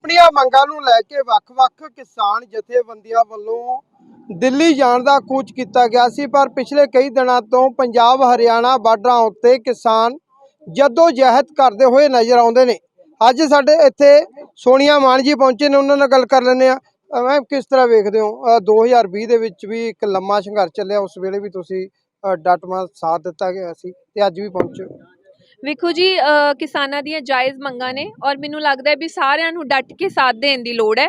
ਆਪਣੀਆਂ ਮੰਗਾਂ ਨੂੰ ਲੈ ਕੇ ਵੱਖ-ਵੱਖ ਕਿਸਾਨ ਜਥੇਬੰਦੀਆਂ ਵੱਲੋਂ ਦਿੱਲੀ ਜਾਣ ਦਾ ਕੂਚ ਕੀਤਾ ਗਿਆ ਸੀ ਪਰ ਪਿਛਲੇ ਕਈ ਦਿਨਾਂ ਤੋਂ ਪੰਜਾਬ ਹਰਿਆਣਾ ਬਾਰਡਰਾਂ ਉੱਤੇ ਕਿਸਾਨ ਜੱਦੋ ਜਹਿਦ ਕਰਦੇ ਹੋਏ ਨਜ਼ਰ ਆਉਂਦੇ ਨੇ। ਅੱਜ ਸਾਡੇ ਇੱਥੇ ਸੋਨੀਆ ਮਾਨ ਜੀ ਪਹੁੰਚੇ ਨੇ ਉਹਨਾਂ ਨਾਲ ਗੱਲ ਕਰ ਲੈਂਦੇ ਆ ਮੈਮ ਕਿਸ ਤਰ੍ਹਾਂ ਵੇਖਦੇ ਹੋ? ਅ, 2020 ਦੇ ਵਿੱਚ ਵੀ ਇੱਕ ਲੰਮਾ ਸੰਘਰਸ਼ ਚੱਲਿਆ ਉਸ ਵੇਲੇ ਵੀ ਤੁਸੀਂ ਅ, ਸਾਥ ਦਿੱਤਾ ਗਿਆ ਸੀ ਤੇ ਅੱਜ ਵੀ ਪਹੁੰਚੇ ਵੇਖੋ ਜੀ ਕਿਸਾਨਾਂ ਦੀਆਂ ਜਾਇਜ਼ ਮੰਗਾਂ ਨੇ ਔਰ ਮੈਨੂੰ ਲੱਗਦਾ ਵੀ ਸਾਰਿਆਂ ਨੂੰ ਡਟ ਕੇ ਸਾਥ ਦੇਣ ਦੀ ਲੋੜ ਹੈ।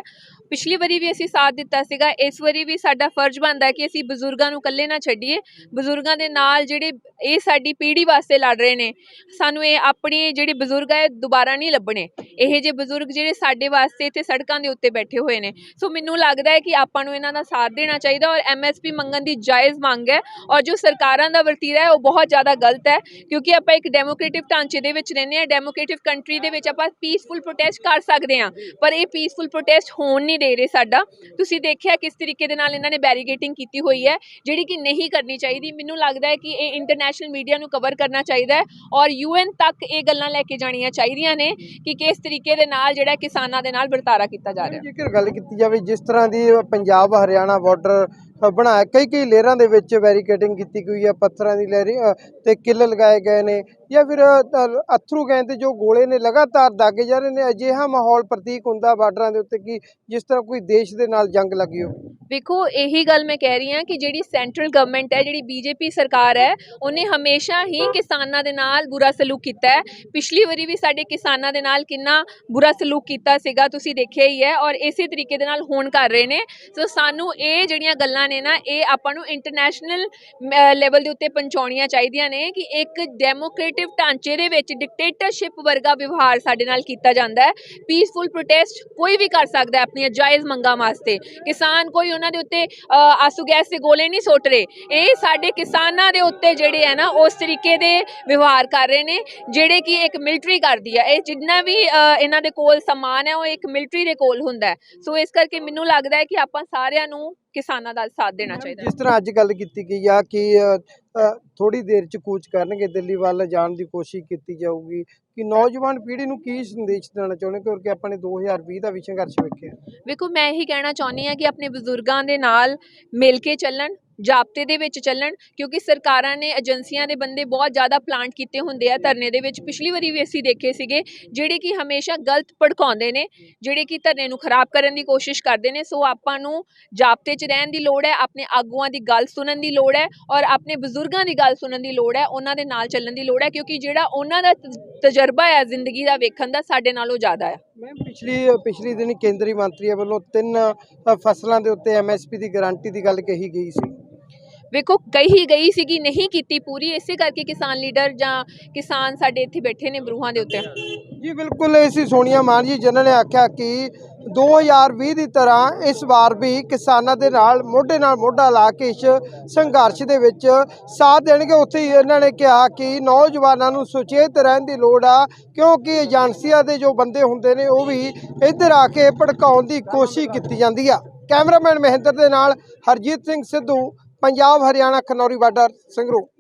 ਪਿਛਲੀ ਵਾਰੀ ਵੀ ਅਸੀਂ ਸਾਥ ਦਿੱਤਾ ਸੀਗਾ, ਇਸ ਵਾਰੀ ਵੀ ਸਾਡਾ ਫਰਜ਼ ਬਣਦਾ ਕਿ ਅਸੀਂ ਬਜ਼ੁਰਗਾਂ ਨੂੰ ਇਕੱਲੇ ਨਾ ਛੱਡੀਏ। ਬਜ਼ੁਰਗਾਂ ਦੇ ਨਾਲ ਜਿਹੜੇ ਇਹ ਸਾਡੀ ਪੀੜ੍ਹੀ ਵਾਸਤੇ ਲੜ ਰਹੇ ਨੇ, ਸਾਨੂੰ ਇਹ ਆਪਣੀ ਜਿਹੜੇ ਬਜ਼ੁਰਗ ਹੈ, ਦੁਬਾਰਾ ਨਹੀਂ ਲੱਭਣੇ। ਇਹ ਜੇ ਬਜ਼ੁਰਗ ਜਿਹੜੇ ਸਾਡੇ ਵਾਸਤੇ ਇੱਥੇ ਸੜਕਾਂ ਦੇ ਉੱਤੇ ਬੈਠੇ ਹੋਏ ਨੇ। ਸੋ ਮੈਨੂੰ ਲੱਗਦਾ ਹੈ ਕਿ ਆਪਾਂ ਨੂੰ ਇਹਨਾਂ ਦਾ ਸਾਥ ਦੇਣਾ ਚਾਹੀਦਾ ਔਰ ਐਮਐਸਪੀ ਮੰਗਣ ਦੀ ਜਾਇਜ਼ ਮੰਗ ਹੈ ਔਰ ਜੋ ਸਰਕਾਰਾਂ ਦਾ ਵਰਤੀਰਾ ਹੈ, ਉਹ ਬਹੁਤ ਜ਼ਿਆਦਾ ਗਲਤ ਹੈ, ਕਿਉਂਕਿ ਆਪਾਂ ਇੱਕ ਡੈਮੋਕ੍ਰੇਟਿਵ ਢਾਂਚੇ ਦੇ ਵਿੱਚ ਰਹਿੰਦੇ ਹਾਂ ਡੈਮੋਕ੍ਰੇਟਿਵ ਕੰਟਰੀ ਦੇ ਵਿੱਚ ਆਪਾਂ ਪੀਸਫੁਲ ਪ੍ਰੋਟੈਸਟ ਕਰ ਸਕਦੇ ਹਾਂ। ਪਰ ਇਹ ਪੀਸਫੁਲ ਪ੍ਰੋਟੈਸਟ ਹੋਣ ਨਹੀਂ ਦੇ ਰਹੇ ਸਾਡਾ। ਤੁਸੀਂ ਦੇਖਿਆ ਕਿਸ ਤਰੀਕੇ ਦੇ ਨਾਲ ਇਹਨਾਂ ਨੇ ਬੈਰੀਗੇਟਿੰਗ ਕੀਤੀ ਹੋਈ ਹੈ, ਜਿਹੜੀ ਕਿ ਨਹੀਂ ਕਰਨੀ ਚਾਹੀਦੀ। ਮੈਨੂੰ ਲੱਗਦਾ ਹੈ ਕਿ ਇਹ ਇੰਟਰਨੈਸ਼ਨਲ ਮੀਡੀਆ ਨੂੰ ਕਵਰ ਕਰਨਾ ਚਾਹੀਦਾ ਹੈ ਔਰ ਯੂਐਨ ਤੱਕ ਇਹ ਗੱਲਾਂ ਲੈ ਕੇ ਜਾਣੀਆਂ ਚਾਹੀਦੀਆਂ ਨੇ ਕਿ ਕਿਸ ਤਰੀਕੇ ਦੇ ਨਾਲ ਜਿਹੜਾ ਕਿਸਾਨਾਂ ਦੇ ਨਾਲ ਵਰਤਾਰਾ ਕੀਤਾ ਜਾ ਰਿਹਾ ਜੇਕਰ ਗੱਲ ਕੀਤੀ ਜਾਵੇ, ਜਿਸ ਤਰ੍ਹਾਂ ਦੀ ਪੰਜਾਬ ਹਰਿਆਣਾ ਬਾਰਡਰ ਬਣਾਇਆ। ਕਈ ਕਈ ਲੇਅਰਾਂ ਦੇ ਵਿੱਚ ਬੈਰੀਕੇਡਿੰਗ ਕੀਤੀ ਗਈ ਹੈ ਪੱਥਰਾਂ ਦੀ ਲਹਿਰੀ ਅ, ਤੇ ਕਿੱਲ ਲਗਾਏ ਗਏ ਨੇ ਜਾਂ ਫਿਰ ਅ, ਅਥਰੂ ਗਏ ਤੇ ਜੋ ਗੋਲੇ ਨੇ ਲਗਾਤਾਰ ਦਾਗੇ ਜਾ ਰਹੇ ਨੇ ਅਜਿਹਾ ਮਾਹੌਲ ਪ੍ਰਤੀਕ ਹੁੰਦਾ ਬਾਰਡਰਾਂ ਦੇ ਉੱਤੇ ਕਿ ਜਿਸ ਤਰ੍ਹਾਂ ਕੋਈ ਦੇਸ਼ ਦੇ ਨਾਲ ਜੰਗ ਲੱਗੀ ਹੋ ਵੇਖੋ, ਇਹੀ ਗੱਲ ਮੈਂ ਕਹਿ ਰਹੀ ਹਾਂ ਕਿ ਜਿਹੜੀ ਸੈਂਟਰਲ ਗਵਰਨਮੈਂਟ ਹੈ, ਜਿਹੜੀ ਬੀਜੇਪੀ ਸਰਕਾਰ ਹੈ, ਉਹਨੇ ਹਮੇਸ਼ਾ ਹੀ ਕਿਸਾਨਾਂ ਦੇ ਨਾਲ ਬੁਰਾ ਸਲੂਕ ਕੀਤਾ ਹੈ। ਪਿਛਲੀ ਵਾਰੀ ਵੀ ਸਾਡੇ ਕਿਸਾਨਾਂ ਦੇ ਨਾਲ ਕਿੰਨਾ ਬੁਰਾ ਸਲੂਕ ਕੀਤਾ ਸੀਗਾ, ਤੁਸੀਂ ਦੇਖਿਆ ਹੀ ਹੈ ਔਰ ਇਸੇ ਤਰੀਕੇ ਦੇ ਨਾਲ ਹੋਣ ਕਰ ਰਹੇ ਨੇ। ਸੋ ਸਾਨੂੰ ਇਹ ਜਿਹੜੀਆਂ ਗੱਲਾਂ ਨੇ ਨਾ, ਇਹ ਆਪਾਂ ਨੂੰ ਇੰਟਰਨੈਸ਼ਨਲ ਲੈਵਲ ਦੇ ਉੱਤੇ ਪਹੁੰਚਾਉਣੀਆਂ ਚਾਹੀਦੀਆਂ ਨੇ ਕਿ ਇੱਕ ਡੈਮੋਕ੍ਰੇਟਿਵ ਢਾਂਚੇ ਦੇ ਵਿੱਚ ਡਿਕਟੇਟਰਸ਼ਿਪ ਵਰਗਾ ਵਿਵਹਾਰ ਸਾਡੇ ਨਾਲ ਕੀਤਾ ਜਾਂਦਾ ਹੈ। ਪੀਸਫੁਲ ਪ੍ਰੋਟੈਸਟ ਕੋਈ ਵੀ ਕਰ ਸਕਦਾ ਹੈ ਆਪਣੀਆਂ ਜਾਇਜ਼ ਮੰਗਾਂ ਵਾਸਤੇ। ਕਿਸਾਨ ਕੋਈ ਉਹਨਾਂ ਦੇ ਉੱਤੇ ਆਸੂ ਗੈਸ ਦੇ ਗੋਲੇ ਨਹੀਂ ਸੁੱਟ ਰਹੇ। ਇਹ ਸਾਡੇ ਕਿਸਾਨਾਂ ਦੇ ਉੱਤੇ ਜਿਹੜੇ ਹੈ ਨਾ ਉਸ ਤਰੀਕੇ ਦੇ ਵਿਵਹਾਰ ਕਰ ਰਹੇ ਨੇ ਜਿਹੜੇ ਕਿ ਇੱਕ ਮਿਲਟਰੀ ਕਰਦੀ ਹੈ। ਇਹ ਜਿੰਨਾ ਵੀ ਅ, ਇਹਨਾਂ ਦੇ ਕੋਲ ਸਮਾਨ ਹੈ ਉਹ ਇੱਕ ਮਿਲਟਰੀ ਦੇ ਕੋਲ ਹੁੰਦਾ ਸੋ ਇਸ ਕਰਕੇ ਮੈਨੂੰ ਲੱਗਦਾ ਹੈ ਕਿ ਆਪਾਂ ਸਾਰਿਆਂ ਨੂੰ ਕਿਸਾਨਾਂ ਦਾ ਸਾਥ ਦੇਣਾ ਚਾਹੀਦਾ। ਜਿਸ ਤਰ੍ਹਾਂ ਅੱਜ ਗੱਲ ਕੀਤੀ ਗਈ ਆ ਕਿ ਥੋੜੀ ਦੇਰ ਚ ਕੂਚ ਕਰਨਗੇ ਦਿੱਲੀ ਵੱਲ ਜਾਣ ਦੀ ਕੋਸ਼ਿਸ਼ ਕੀਤੀ ਜਾਊਗੀ ਕਿ ਨੌਜਵਾਨ ਪੀੜ੍ਹੀ ਨੂੰ ਕੀ ਸੰਦੇਸ਼ ਦੇਣਾ ਚਾਹੁੰਦੇ ਕਿਉਂਕਿ ਆਪਾਂ ਨੇ 2020 ਦਾ ਵੀ ਸੰਘਰਸ਼ ਵੇਖਿਆ। ਵੇਖੋ ਮੈਂ ਇਹੀ ਕਹਿਣਾ ਚਾਹੁੰਦੀ ਹਾਂ ਕਿ ਆਪਣੇ ਬਜ਼ੁਰਗਾਂ ਦੇ ਨਾਲ ਮਿਲ ਕੇ ਚੱਲਣ ਜਾਬਤੇ ਦੇ ਵਿੱਚ ਚੱਲਣ, ਕਿਉਂਕਿ ਸਰਕਾਰਾਂ ਨੇ ਏਜੰਸੀਆਂ ਦੇ ਬੰਦੇ ਬਹੁਤ ਜ਼ਿਆਦਾ ਪਲਾਂਟ ਕੀਤੇ ਹੁੰਦੇ ਆ ਧਰਨੇ ਦੇ ਵਿੱਚ। ਪਿਛਲੀ ਵਾਰੀ ਵੀ ਅਸੀਂ ਦੇਖੇ ਸੀਗੇ, ਜਿਹੜੇ ਕਿ ਹਮੇਸ਼ਾ ਗਲਤ ਭੜਕਾਉਂਦੇ ਨੇ, ਜਿਹੜੇ ਕਿ ਧਰਨੇ ਨੂੰ ਖਰਾਬ ਕਰਨ ਦੀ ਕੋਸ਼ਿਸ਼ ਕਰਦੇ ਨੇ। ਸੋ ਆਪਾਂ ਨੂੰ ਜਾਬਤੇ 'ਚ ਰਹਿਣ ਦੀ ਲੋੜ ਹੈ, ਆਪਣੇ ਆਗੂਆਂ ਦੀ ਗੱਲ ਸੁਣਨ ਦੀ ਲੋੜ ਹੈ ਔਰ ਆਪਣੇ ਬਜ਼ੁਰਗਾਂ ਦੀ ਗੱਲ ਸੁਣਨ ਦੀ ਲੋੜ ਹੈ, ਉਹਨਾਂ ਦੇ ਨਾਲ ਚੱਲਣ ਦੀ ਲੋੜ ਹੈ, ਕਿਉਂਕਿ ਜਿਹੜਾ ਉਹਨਾਂ ਦਾ ਤਜਰਬਾ ਹੈ ਜ਼ਿੰਦਗੀ ਦਾ ਵੇਖਣ ਦਾ ਸਾਡੇ ਨਾਲੋਂ ਜ਼ਿਆਦਾ ਹੈ ਮੈਂ ਪਿਛਲੀ ਪਿਛਲੀ ਦਿਨ ਕੇਂਦਰੀ ਮੰਤਰੀ ਵੱਲੋਂ ਤਿੰਨ ਫਸਲਾਂ ਦੇ ਉੱਤੇ ਐਮਐਸਪੀ ਦੀ ਗਾਰੰਟੀ ਦੀ ਗੱਲ ਕਹੀ ਗਈ ਸੀ। ਵੇਖੋ ਕਹੀ ਗਈ ਸੀਗੀ, ਨਹੀਂ ਕੀਤੀ ਪੂਰੀ, ਇਸੇ ਕਰਕੇ ਕਿਸਾਨ ਲੀਡਰ ਜਾਂ ਕਿਸਾਨ ਸਾਡੇ ਇੱਥੇ ਬੈਠੇ ਨੇ ਬਰੂਹਾਂ ਦੇ ਉੱਤੇ। ਜੀ, ਬਿਲਕੁਲ ਇਸੀ ਸੋਨੀਆ ਮਾਨ ਜੀ, ਜਿਨ੍ਹਾਂ ਨੇ ਆਖਿਆ ਕਿ 2020 ਦੀ ਤਰ੍ਹਾਂ ਇਸ ਵਾਰ ਵੀ ਕਿਸਾਨਾਂ ਦੇ ਨਾਲ, ਮੋਢੇ ਨਾਲ ਮੋਢਾ ਲਾ ਕੇ ਇਸ ਸੰਘਰਸ਼ ਦੇ ਵਿੱਚ ਸਾਥ ਦੇਣਗੇ। ਉੱਥੇ ਹੀ ਇਹਨਾਂ ਨੇ ਕਿਹਾ ਕਿ ਨੌਜਵਾਨਾਂ ਨੂੰ ਸੁਚੇਤ ਰਹਿਣ ਦੀ ਲੋੜ ਆ, ਕਿਉਂਕਿ ਏਜੰਸੀਆਂ ਦੇ ਜੋ ਬੰਦੇ ਹੁੰਦੇ ਨੇ, ਉਹ ਵੀ ਇੱਧਰ ਆ ਕੇ ਭੜਕਾਉਣ ਦੀ ਕੋਸ਼ਿਸ਼ ਕੀਤੀ ਜਾਂਦੀ ਆ। ਕੈਮਰਾਮੈਨ ਮਹਿੰਦਰ ਦੇ ਨਾਲ ਹਰਜੀਤ ਸਿੰਘ ਸਿੱਧੂ ਪੰਜਾਬ ਹਰਿਆਣਾ ਖਨੌਰੀ ਬਾਰਡਰ ਸੰਗਰੂਰ।